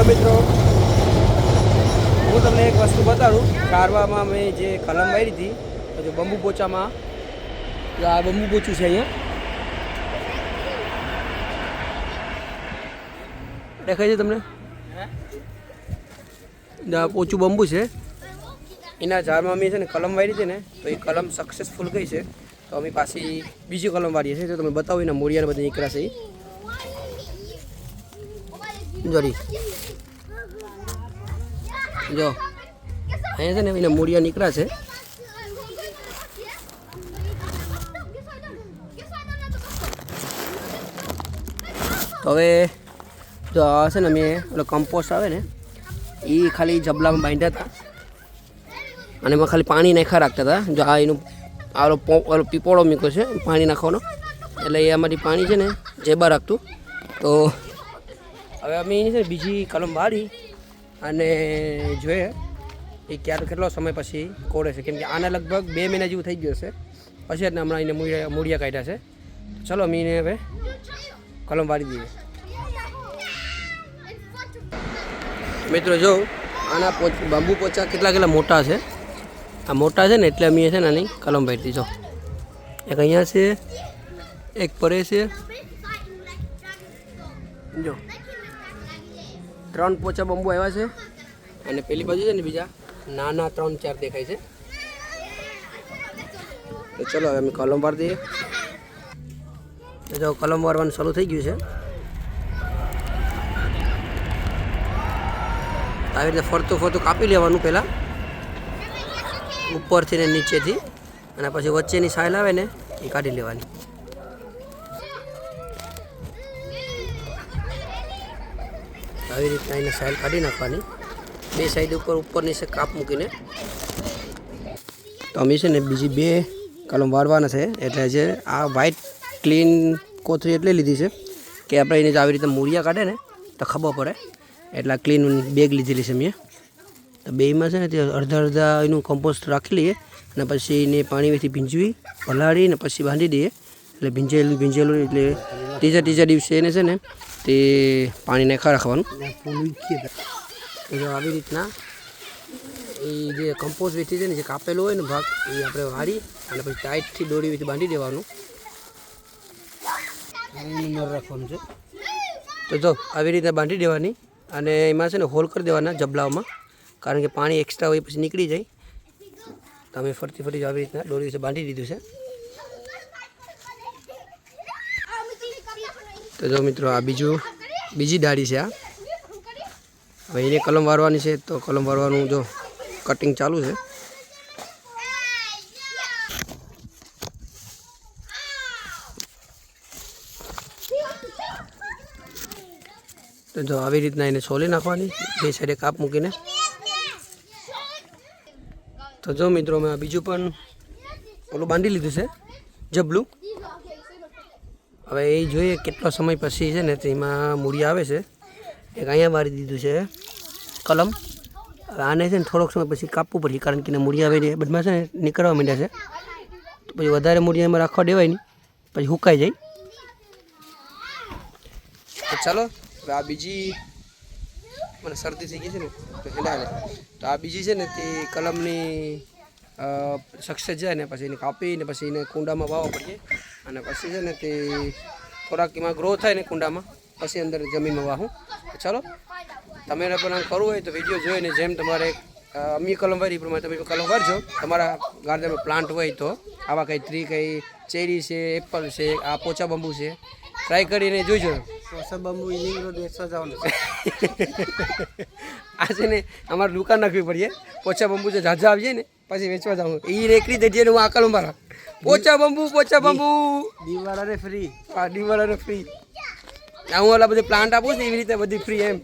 Hello મિત્રો. હું તમને એક વસ્તુ બતાડું. કારવામાં મેં જે કલમ વાળી હતી, તો બંબુ પોચામાં આ બંબુ પોચું છે અહીંયા. દેખાય છે તમને? પોચું બંબુ છે. એના ઝાડમાં અમે છે ને કલમ વાળી છે ને, તો એ કલમ સક્સેસફુલ ગઈ છે. તો અમે પાછી બીજી કલમ વાળીએ છીએ, તો તમે બતાવો એના મૂળિયાને બધી નીકળાશે છે જોરી જો. અહીંયા છે ને એના મૂળિયા નીકળ્યા છે. તો હવે જો આ છે ને મેં ઓલો કમ્પોસ્ટ આવે ને એ ખાલી જબલામાં બાંધ્યા હતા. અને એમાં ખાલી પાણી નાખ્યા રાખતા હતા. જો આ એનું આરો પીપોળો મૂક્યો છે, પાણી નાખવાનો. એટલે એ અમારી પાણી છે ને, જેબા રાખતું. તો હવે અમે એની છે બીજી કલમ વાળી અને જોઈએ એ ક્યારે કેટલો સમય પછી કોડે છે. કેમ કે આને લગભગ બે મહિના જેવું થઈ ગયું છે પછી જ હમણાં એને મૂળિયા મૂળિયા કાઢ્યા છે. ચલો અમે એને હવે કલમ વાળી દઈએ. મિત્રો જો, આના બાંબુ પોચા કેટલા કેટલા મોટા છે. આ મોટા છે ને એટલે અમે છે ને આની કલમ વાળી જો, એક અહીંયા છે, એક પરે છે. જો ત્રણ પોચા બંબુ આવ્યા છે. અને પેલી બાજુ છે ને બીજા? નાના ત્રણ ચાર દેખાય છે. તો ચલો હવે અમે કલમ વાર દઈએ. જો કલમ વારવાનું શરૂ થઈ ગયું છે. આવી રીતે ફરતું ફરતું કાપી લેવાનું પહેલાં. ઉપરથી ને નીચેથી. અને પછી વચ્ચેની સાયલ આવે ને એ કાઢી લેવાની. આવી રીતના એને સાઈલ કાઢી નાખવાની. બે સાઈડ ઉપર ઉપરની છે કાપ મૂકીને. તો અમે છે ને બીજી બે કલમ વાળવાના છે. એટલે જે આ વ્હાઇટ ક્લીન કોથળી એટલે લીધી છે કે આપણે એને આવી રીતે મૂળિયા કાઢે ને, તો ખબર પડે. એટલે ક્લીન બેગ લીધેલી છે મેં. તો બેમાં છે ને તે અડધા અડધા એનું કમ્પોસ્ટ રાખી લઈએ અને પછી એને પાણીમાંથી ભીંજવી પલાળી ને પછી બાંધી દઈએ. એટલે ભીંજેલું ભીંજેલું એટલે ત્રીજા ત્રીજા દિવસે એને છે ને તે પાણી નાખા રાખવાનું આવી રીતના એ જે કમ્પોઝ વેઠી છે ને જે કાપેલો હોય ને ભાગ એ આપણે વાળી અને પછી ટાઈટથી દોરીથી બાંધી દેવાનું રાખવાનું છે તો જો આવી રીતે બાંધી દેવાની અને એમાં છે ને હોલ કરી દેવાના જબલાઓમાં કારણ કે પાણી એક્સ્ટ્રા હોય, પછી નીકળી જાય. તમે ફરતી ફરતી આવી રીતના દોરી વિશે બાંધી દીધું છે તો જો મિત્રો, આ બીજું, બીજી ડાળી છે આ. હવે એને કલમ વારવાની છે, તો કલમ વારવાનું જો કટિંગ ચાલુ છે. તો જો આવી રીતના એને છોલી નાખવાની, બે સાઈડે કાપ મૂકીને. તો જો મિત્રો, મેં બીજું પણ ઓલું બાંધી લીધું છે, જબલું. હવે એ જોઈએ કેટલો સમય પછી છે ને તેમાં મૂડી આવે છે. એક અહીંયા વાળી દીધું છે કલમ. હવે આને છે ને થોડોક સમય પછી કાપવું પડશે કારણ કે મૂડી આવે બધામાં છે ને નીકળવા માંડ્યા છે. તો પછી વધારે મૂડી એમાં રાખવા દેવાય નહીં. પછી હુકાઈ જાય. ચાલો, હવે આ બીજી મને શરદી થઈ ગઈ છે ને, તો તો આ બીજી છે ને તે કલમની સક્સેસ જાય ને પછી એને કાપીને પછી એને કુંડામાં વાવવા પડીએ અને પછી છે ને તે થોડાક એમાં ગ્રો થાય ને કુંડામાં પછી અંદર જમીનમાં વાહું. ચાલો તમે પણ આમ કરવું હોય તો વીડિયો જોઈને જેમ તમારે અમી કલમ વાળી પ્રમાણે તમે કલમ વારજો. તમારા ગાર્ડનમાં પ્લાન્ટ હોય તો આવા કંઈ ત્રી કંઈ ચેરી છે એપલ છે આ પોચા બંબુ છે ટ્રાય કરીને જોઈજો. બંબુ ઇલિંગ રોડ વેચવા જવાનું આ છે ને અમારે દુકાન નાખવી પડીએ. પોચા બંબુ જે ઝાઝા આવીએ ને પછી વેચવા જાઉં એ રેકડી દેજે હું આકલ મારા પોચા બંબુ પોચા બંબુ. દિવાળાને ફ્રી હા દિવાળાને ફ્રી હું ઓલા બધી પ્લાન્ટ આપું છું એવી રીતે બધી ફ્રી એમ.